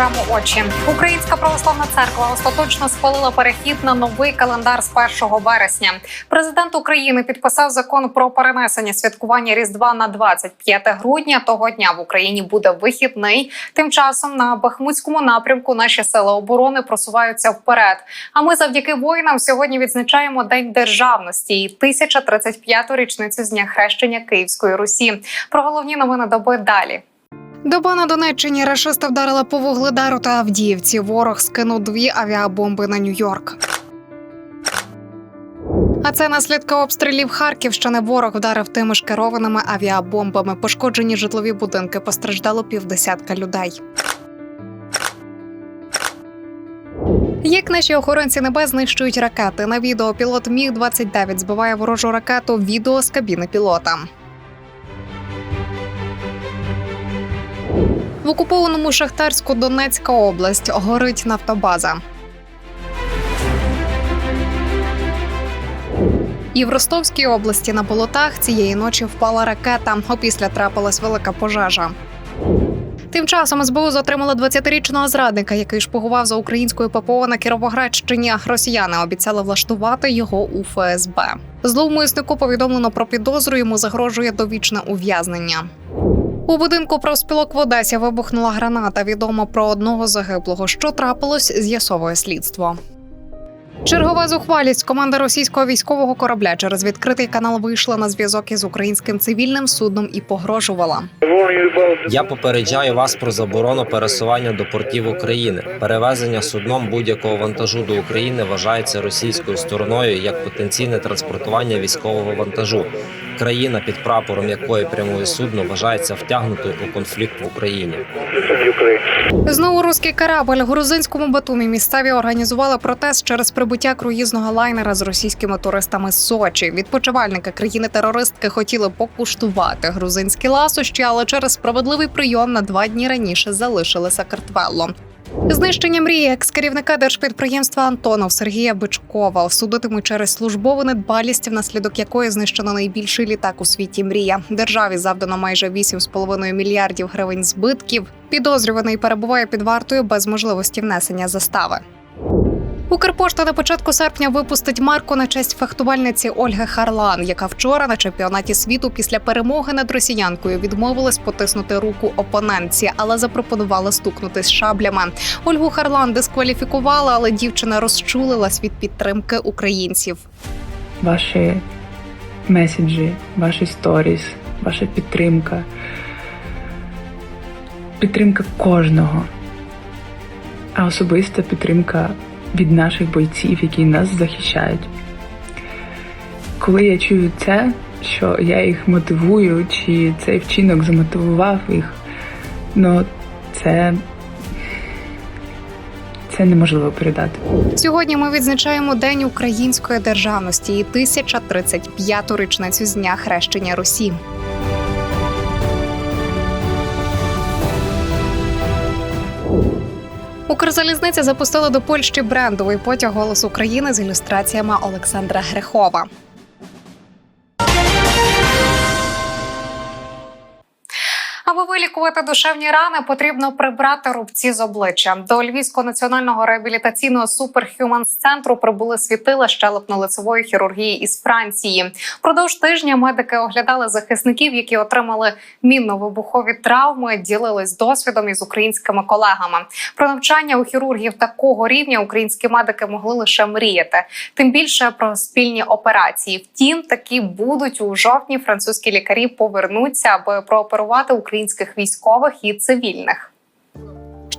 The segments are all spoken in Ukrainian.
програму Очі. Українська православна церква остаточно схвалила перехід на новий календар з 1 вересня. Президент України підписав закон про перенесення святкування Різдва на 25 грудня. Того дня в Україні буде вихідний. Тим часом на Бахмутському напрямку наші сили оборони просуваються вперед. А ми завдяки воїнам сьогодні відзначаємо День державності і 1035-ту річницю з дня хрещення Київської Русі. Про головні новини доби далі. Доба на Донеччині рашисти вдарили по вугледару та Авдіївці. Ворог скинув дві авіабомби на Нью-Йорк. А це наслідки обстрілів Харківщини. Ворог вдарив тими ж керованими авіабомбами. Пошкоджені житлові будинки. Постраждало півдесятка людей. Як наші охоронці небес знищують ракети на відео пілот Міг 29 збиває ворожу ракету. Відео з кабіни пілота. В окупованому Шахтарську Донецька область горить нафтобаза. І в Ростовській області на болотах цієї ночі впала ракета. Опісля трапилась велика пожежа. Тим часом СБУ затримала 20-річного зрадника, який шпигував за українською ППО на Кіровоградщині. Росіяни обіцяли влаштувати його у ФСБ. Зловмиснику повідомлено про підозру. Йому загрожує довічне ув'язнення. У будинку профспілок в Одесі вибухнула граната. Відомо про одного загиблого. Що трапилось, з'ясовує слідство. Чергова зухвалість команда російського військового корабля через відкритий канал вийшла на зв'язок із українським цивільним судном і погрожувала. Я попереджаю вас про заборону пересування до портів України. Перевезення судном будь-якого вантажу до України вважається російською стороною як потенційне транспортування військового вантажу. Країна, під прапором якої прямує судно, вважається втягнутою у конфлікт в Україні. Знову руський корабль грузинському Батумі місцеві організували протест через прибуття круїзного лайнера з російськими туристами з Сочі. Відпочивальники країни-терористки хотіли покуштувати грузинські ласощі, але через справедливий прийом на два дні раніше залишили Сакартвелло. Знищення мрії екс-керівника держпідприємства Антонов Сергія Бичкова осудитимуть через службову недбалість, внаслідок якої знищено найбільший літак у світі. Мрія державі завдано майже 8,5 мільярдів гривень збитків. Підозрюваний перебуває під вартою без можливості внесення застави. Укрпошта на початку серпня випустить марку на честь фехтувальниці Ольги Харлан, яка вчора на чемпіонаті світу після перемоги над росіянкою відмовилась потиснути руку опонентці, але запропонувала стукнутись шаблями. Ольгу Харлан дискваліфікувала, але дівчина розчулилась від підтримки українців. ваші меседжі, ваші сторіс, ваша підтримка. Підтримка кожного, а особиста підтримка від наших бойців, які нас захищають. Коли я чую це, що я їх мотивую, чи цей вчинок замотивував їх, ну це, це неможливо передати. Сьогодні ми відзначаємо День української державності і 1035-ту річницю з дня хрещення Русі. Укрзалізниця запустила до Польщі брендовий потяг голос України з ілюстраціями Олександра Грехова. Аби вилікувати душевні рани, потрібно прибрати рубці з обличчя. До Львівського національного реабілітаційного суперхюманс центру прибули світила щелепно-лицевої хірургії із Франції. Продовж тижня медики оглядали захисників, які отримали мінно-вибухові травми, ділились досвідом із українськими колегами. Про навчання у хірургів такого рівня українські медики могли лише мріяти. Тим більше про спільні операції. Втім, такі будуть у жовтні. Французькі лікарі повернуться, аби прооперувати українських військових і цивільних.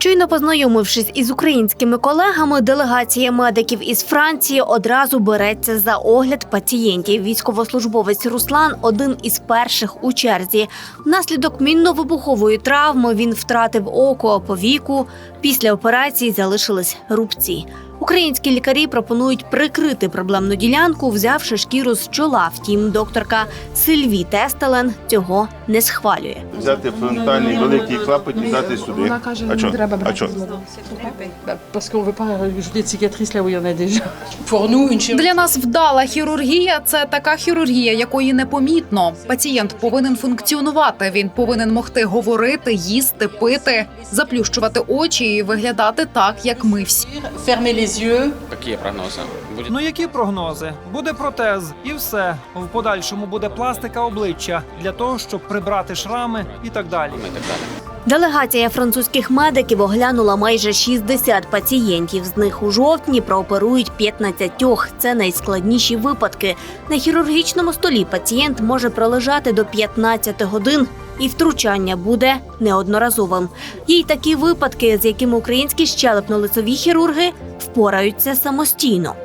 Щойно познайомившись із українськими колегами, делегація медиків із Франції одразу береться за огляд пацієнтів. Військовослужбовець Руслан один із перших у черзі. Внаслідок мінно-вибухової травми він втратив око по віку. Після операції залишились рубці. Українські лікарі пропонують прикрити проблемну ділянку, взявши шкіру з чола. Втім, докторка Сильві Тестелен цього не схвалює. Взяти фронтальний великий клапоть і дати сюди. Вона каже, а не чо? треба брати une chirurgie. Для нас вдала хірургія це така хірургія, якої непомітно. Пацієнт повинен функціонувати. Він повинен могти говорити, їсти, пити, заплющувати очі і виглядати так, як ми всі. Fermer les yeux. Какие прогнозы? Будет Ну які прогнози? Буде протез, і все. В подальшому буде пластика обличчя для того, щоб прибрати шрами і так далі. и так далее. Делегація французьких медиків оглянула майже 60 пацієнтів. З них у жовтні прооперують 15. Це найскладніші випадки. На хірургічному столі пацієнт може пролежати до 15 годин. І втручання буде неодноразовим. Є й такі випадки, з якими українські щелепно-лицеві хірурги впораються самостійно.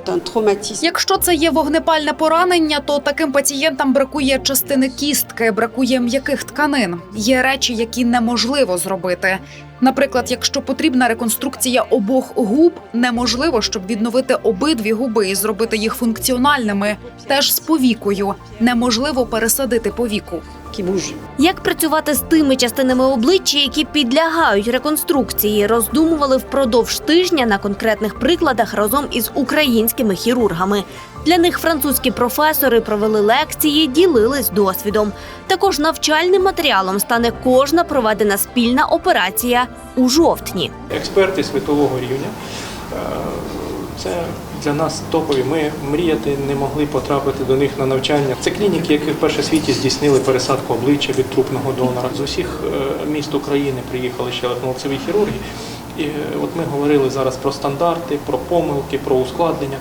Якщо це є вогнепальне поранення, то таким пацієнтам бракує частини кістки, бракує м'яких тканин. Є речі, які неможливо зробити. Наприклад, якщо потрібна реконструкція обох губ, неможливо, щоб відновити обидві губи і зробити їх функціональними. Теж з повікою неможливо пересадити повіку. Qui bouge. Як працювати з тими частинами обличчя, які підлягають реконструкції, роздумували впродовж тижня на конкретних прикладах разом із українськими хірургами. Для них французькі професори провели лекції, ділились досвідом. Також навчальним матеріалом стане кожна проведена спільна операція у жовтні. експерти світового рівня. Е, Це для нас топові. Ми мріяти не могли потрапити до них на навчання. Це клініки, які вперше в світі здійснили пересадку обличчя від трупного донора. З усіх е, міст України приїхали ще лицеві хірурги. І е, от ми говорили зараз про стандарти, про помилки, про ускладнення.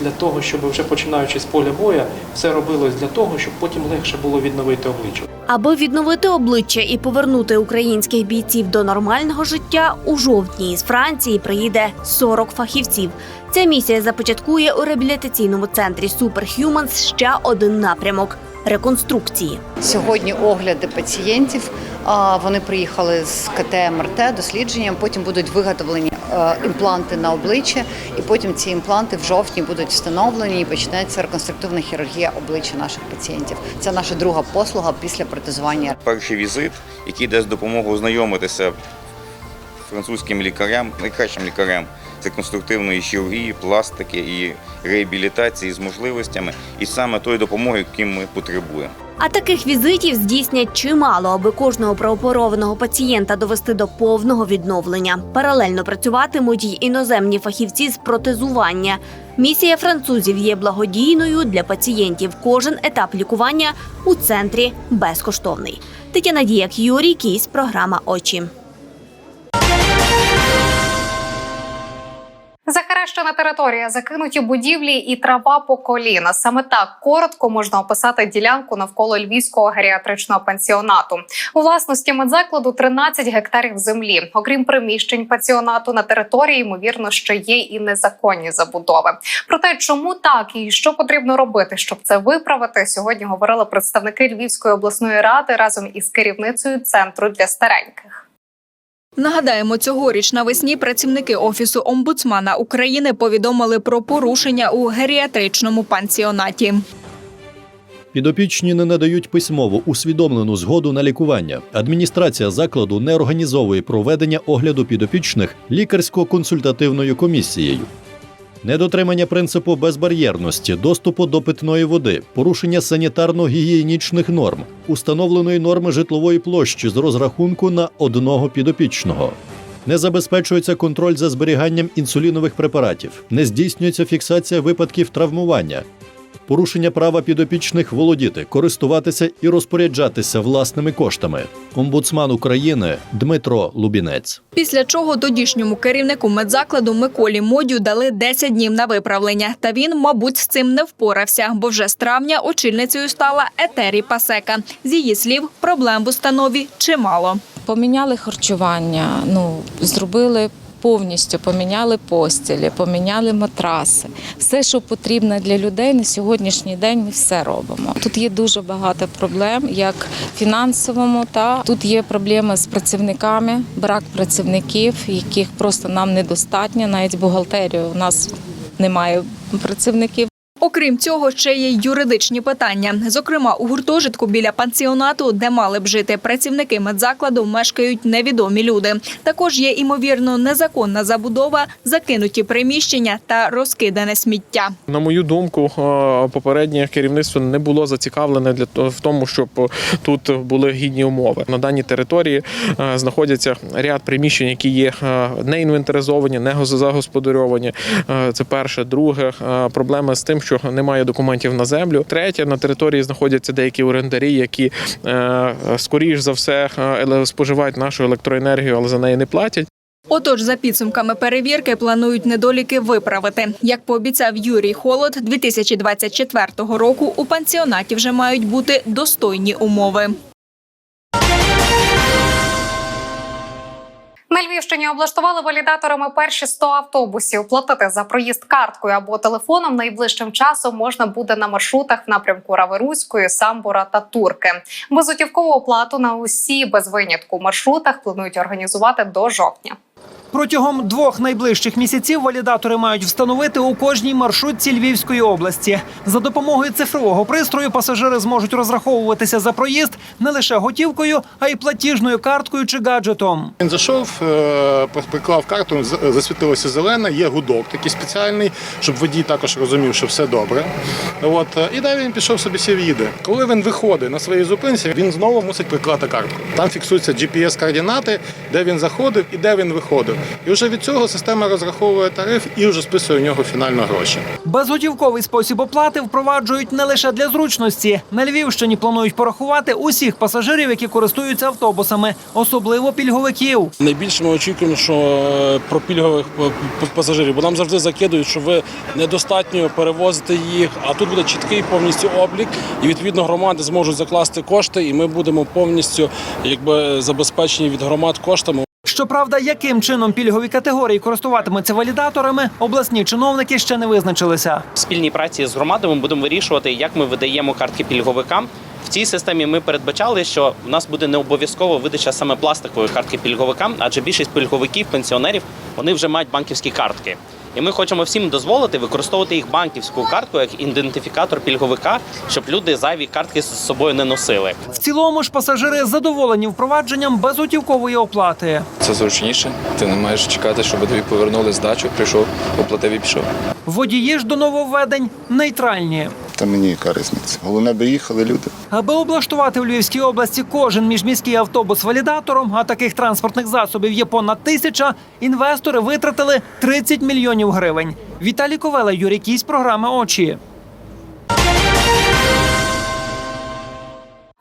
Для того, щоб вже починаючи з поля боя, все робилось для того, щоб потім легше було відновити обличчя. Аби відновити обличчя і повернути українських бійців до нормального життя, у жовтні із Франції приїде 40 фахівців. Ця місія започаткує у реабілітаційному центрі Superhumans ще один напрямок реконструкції. Сьогодні огляди пацієнтів. а, Вони приїхали з КТ МРТ дослідженням. Потім будуть виготовлені імпланти на обличчя, і потім ці імпланти в жовтні будуть встановлені і почнеться реконструктивна хірургія обличчя наших пацієнтів. Це наша друга послуга після протезування. перший візит, який дасть допомогу ознайомитися французьким лікарям, найкращим лікарям реконструктивної хірургії, пластики і реабілітації з можливостями, і саме тої допомоги, яким ми потребуємо. А таких візитів здійснять чимало, аби кожного прооперованого пацієнта довести до повного відновлення. Паралельно працюватимуть й іноземні фахівці з протезування. Місія французів є благодійною для пацієнтів. Кожен етап лікування у центрі безкоштовний. Тетяна Діяк, Юрій Кісь, програма Очі. Захаращена територія, закинуті будівлі і трава по коліна. Саме так коротко можна описати ділянку навколо львівського геріатричного пансіонату. У власності медзакладу 13 гектарів землі. Окрім приміщень пансіонату на території, ймовірно, що є і незаконні забудови. Про те, чому так і що потрібно робити, щоб це виправити, сьогодні говорили представники Львівської обласної ради разом із керівницею центру для стареньких. Нагадаємо, цьогоріч навесні працівники офісу омбудсмана України повідомили про порушення у геріатричному пансіонаті. Підопічні не надають письмово усвідомлену згоду на лікування. Адміністрація закладу не організовує проведення огляду підопічних лікарсько-консультативною комісією. Недотримання принципу безбар'єрності, доступу до питної води, порушення санітарно-гігієнічних норм, установленої норми житлової площі з розрахунку на одного підопічного. Не забезпечується контроль за зберіганням інсулінових препаратів, не здійснюється фіксація випадків травмування, порушення права підопічних володіти, користуватися і розпоряджатися власними коштами. Омбудсман України Дмитро Лубінець. Після чого тодішньому керівнику медзакладу Миколі Модю дали 10 днів на виправлення. Та він, мабуть, з цим не впорався, бо вже з травня очільницею стала Етері Пасека. З її слів, проблем в установі чимало. Поміняли харчування, ну зробили повністю поміняли постілі, поміняли матраси. Все, що потрібно для людей на сьогоднішній день, ми все робимо. Тут є дуже багато проблем, як фінансовому, та тут є проблеми з працівниками, брак працівників, яких просто нам недостатньо. Навіть бухгалтерію у нас немає працівників. Окрім цього, ще є й юридичні питання. Зокрема, у гуртожитку біля пансіонату, де мали б жити працівники медзакладу, мешкають невідомі люди. Також є імовірно незаконна забудова, закинуті приміщення та розкидане сміття. На мою думку, е, попереднє керівництво не було зацікавлене для в тому, щоб тут були гідні умови. На даній території е, знаходяться ряд приміщень, які є е, не інвентаризовані, не загосподаровані. Е, Це перше. Друге, е, проблема з тим, що немає документів на землю. Третє, на території знаходяться деякі орендарі, які е, скоріш за все е, споживають нашу електроенергію, але за неї не платять. Отож, за підсумками перевірки планують недоліки виправити. Як пообіцяв Юрій Холод, 2024 року у пансіонаті вже мають бути достойні умови. На Львівщині облаштували валідаторами перші 100 автобусів. Платити за проїзд карткою або телефоном найближчим часом можна буде на маршрутах в напрямку Раверуської, Самбура та Турки. Безготівкову оплату на усі без винятку маршрутах планують організувати до жовтня. Протягом двох найближчих місяців валідатори мають встановити у кожній маршрутці Львівської області. За допомогою цифрового пристрою пасажири зможуть розраховуватися за проїзд не лише готівкою, а й платіжною карткою чи гаджетом. Він зайшов, е, приклав карту, засвітилося зелене, є гудок такий спеціальний, щоб водій також розумів, що все добре. От, е, і далі він пішов собі сів їде. Коли він виходить на своїй зупинці, він знову мусить приклати картку. Там фіксуються GPS-координати, де він заходив і де він виходив. І вже від цього система розраховує тариф і вже списує у нього фінально гроші. Безготівковий спосіб оплати впроваджують не лише для зручності. На Львівщині планують порахувати усіх пасажирів, які користуються автобусами, особливо пільговиків. Найбільше ми очікуємо, що е, про пільгових п- пасажирів, бо нам завжди закидують, що ви недостатньо перевозите їх, а тут буде чіткий повністю облік, і відповідно громади зможуть закласти кошти, і ми будемо повністю якби забезпечені від громад коштами. Щоправда, яким чином пільгові категорії користуватимуться валідаторами, обласні чиновники ще не визначилися. В спільній праці з громадами будемо вирішувати, як ми видаємо картки пільговикам. В цій системі ми передбачали, що в нас буде не обов'язково видача саме пластикової картки пільговикам, адже більшість пільговиків, пенсіонерів, вони вже мають банківські картки. І ми хочемо всім дозволити використовувати їх банківську картку як ідентифікатор пільговика, щоб люди зайві картки з собою не носили. В цілому ж пасажири задоволені впровадженням безготівкової оплати. Це зручніше. Ти не маєш чекати, щоб тобі повернули здачу, прийшов, оплатив і пішов. Водії ж до нововведень нейтральні. Та мені яка різниця. Головне би їхали люди. Аби облаштувати в Львівській області кожен міжміський автобус валідатором, а таких транспортних засобів є понад тисяча, інвестори витратили 30 мільйонів гривень. Віталій Ковела, Юрій Кісь, програма Очі.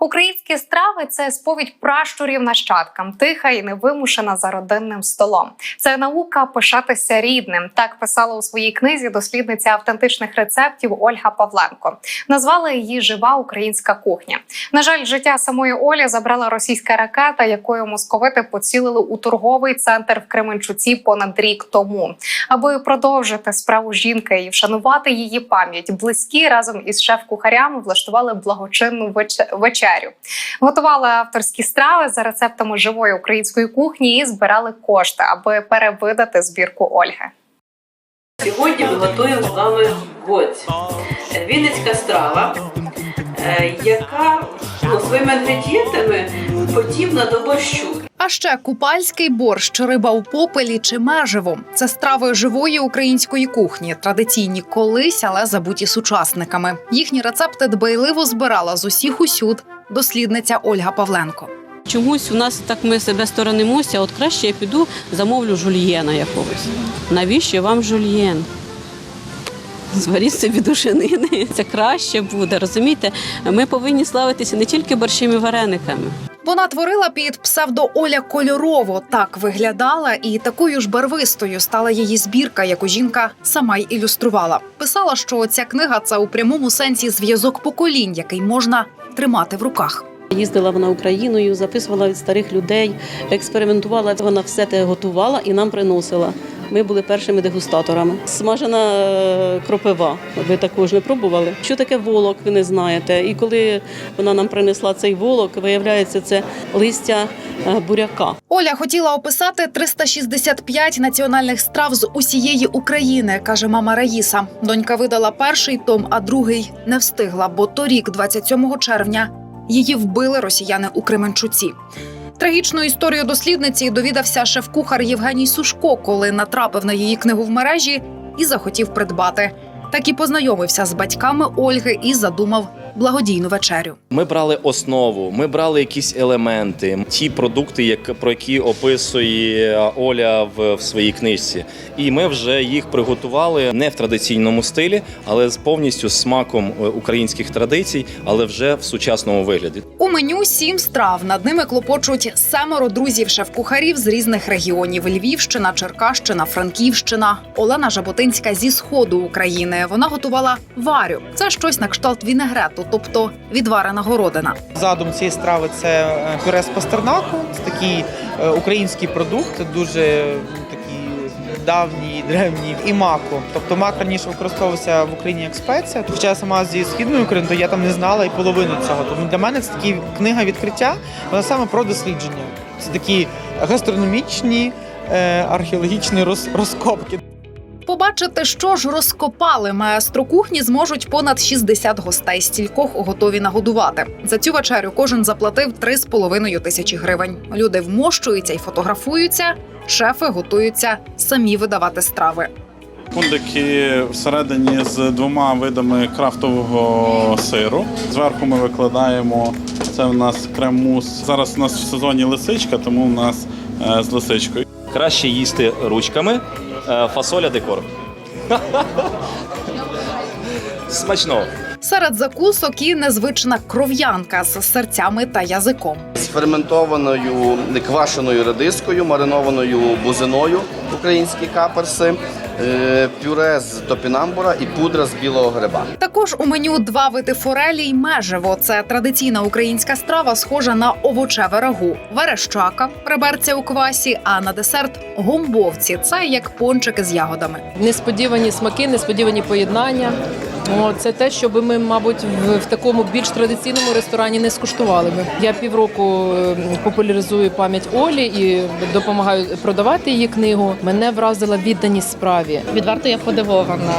Українські страви це сповідь пращурів нащадкам, тиха і невимушена за родинним столом. Це наука пишатися рідним. Так писала у своїй книзі дослідниця автентичних рецептів Ольга Павленко. Назвала її Жива українська кухня. На жаль, життя самої Олі забрала російська ракета, якою московити поцілили у торговий центр в Кременчуці понад рік тому. Аби продовжити справу жінки і вшанувати її пам'ять, близькі разом із шеф-кухарями влаштували благочинну вече- вечерю. Готували авторські страви за рецептами живої української кухні і збирали кошти, аби перевидати збірку Ольги. Сьогодні ми готуємо з вами гоць. Е, Вінницька страва, е, яка ну, своїми інгредієнтами подібна до борщу. А ще купальський борщ, риба у попелі чи меживо. Це страви живої української кухні, традиційні колись, але забуті сучасниками. Їхні рецепти дбайливо збирала з усіх усюд дослідниця Ольга Павленко. Чомусь у нас так ми себе сторонимося, от краще я піду замовлю жульєна якогось. Навіщо вам жульєн? Зваріть собі душинини. Це краще буде, розумієте? Ми повинні славитися не тільки борщем і варениками. Вона творила під псевдо Оля Кольорово. Так виглядала, і такою ж барвистою стала її збірка, яку жінка сама й ілюструвала. Писала, що ця книга це у прямому сенсі зв'язок поколінь, який можна тримати в руках. Їздила вона Україною, записувала від старих людей, експериментувала. Вона все те готувала і нам приносила. Ми були першими дегустаторами. Смажена е, кропива. Ви також не пробували. Що таке волок? Ви не знаєте. І коли вона нам принесла цей волок, виявляється, це листя е, буряка. Оля хотіла описати 365 національних страв з усієї України, каже мама Раїса. Донька видала перший том, а другий не встигла, бо торік, 27 червня, її вбили росіяни у Кременчуці. Трагічну історію дослідниці довідався шеф-кухар Євгеній Сушко, коли натрапив на її книгу в мережі і захотів придбати. Так і познайомився з батьками Ольги і задумав благодійну вечерю. Ми брали основу, ми брали якісь елементи, ті продукти, як про які описує Оля в, своїй книжці. І ми вже їх приготували не в традиційному стилі, але з повністю з смаком е, українських традицій, але вже в сучасному вигляді. У меню сім страв. Над ними клопочуть семеро друзів шеф-кухарів з різних регіонів: Львівщина, Черкащина, Франківщина. Олена Жаботинська зі сходу України. Вона готувала варю. Це щось на кшталт вінегрету, тобто відварена городина. Задум цієї страви це е, пюре з пастернаку. Це такий е, український продукт, дуже м, такий давній, древній і маку. Тобто мак раніше використовувався в Україні як спеція. Хоча я сама зі східної України, то я там не знала і половину цього. Тому для мене це такі книга відкриття. Вона саме про дослідження. Це такі гастрономічні. е, Археологічні розкопки. Побачити, що ж розкопали маестро кухні, зможуть понад 60 гостей. Стількох готові нагодувати. За цю вечерю кожен заплатив 3,5 тисячі гривень. Люди вмощуються і фотографуються. Шефи готуються самі видавати страви. Пундики всередині з двома видами крафтового сиру. Зверху ми викладаємо це у нас крем-мус. Зараз у нас в сезоні лисичка, тому у нас е, з лисичкою. Краще їсти ручками. Е, Фасоля декор. Смачно. Серед закусок і незвична кров'янка з серцями та язиком. з ферментованою квашеною редискою, маринованою бузиною, українські каперси, пюре з топінамбура і пудра з білого гриба. Також у меню два види форелі й меживо. Це традиційна українська страва, схожа на овочеве рагу, верещака, реберця у квасі, а на десерт гумбовці Це як пончики з ягодами. несподівані смаки, несподівані поєднання. О, це те, що би ми, мабуть, в, такому більш традиційному ресторані не скуштували би. Я півроку е, популяризую пам'ять Олі і допомагаю продавати її книгу. Мене вразила відданість справі. Відверто я подивована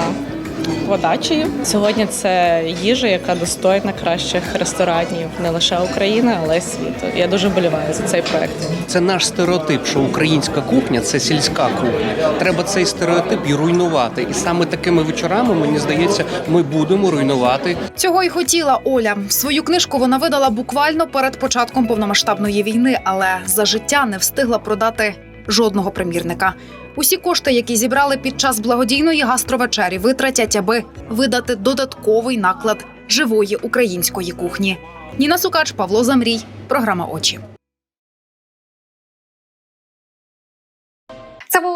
подачею. Сьогодні це їжа, яка достойна кращих ресторанів не лише України, але й світу. Я дуже вболіваю за цей проект. Це наш стереотип, що українська кухня це сільська кухня. Треба цей стереотип і руйнувати. І саме такими вечорами, мені здається, ми будемо руйнувати Цього й хотіла Оля. Свою книжку вона видала буквально перед початком повномасштабної війни, але за життя не встигла продати жодного примірника. Усі кошти, які зібрали під час благодійної гастровечері, витратять, аби видати додатковий наклад живої української кухні. Ніна Сукач, Павло Замрій, програма Очі.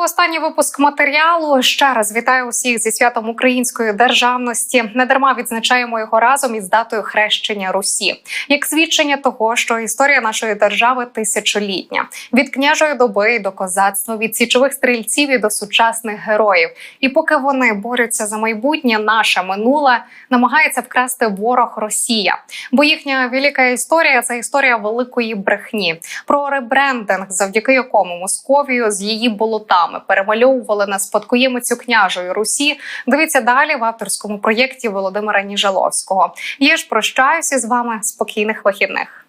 Останній випуск матеріалу. Ще раз вітаю усіх зі святом української державності. Недарма відзначаємо його разом із датою хрещення Русі, як свідчення того, що історія нашої держави тисячолітня від княжої доби до козацтва, від січових стрільців і до сучасних героїв. І поки вони борються за майбутнє, наше минуле намагається вкрасти ворог Росія. Бо їхня велика історія це історія великої брехні про ребрендинг, завдяки якому Московію з її болотами перемальовували на спадкоємицю княжої Русі. Дивіться далі в авторському проєкті Володимира Ніжаловського. Я ж прощаюся з вами спокійних вихідних.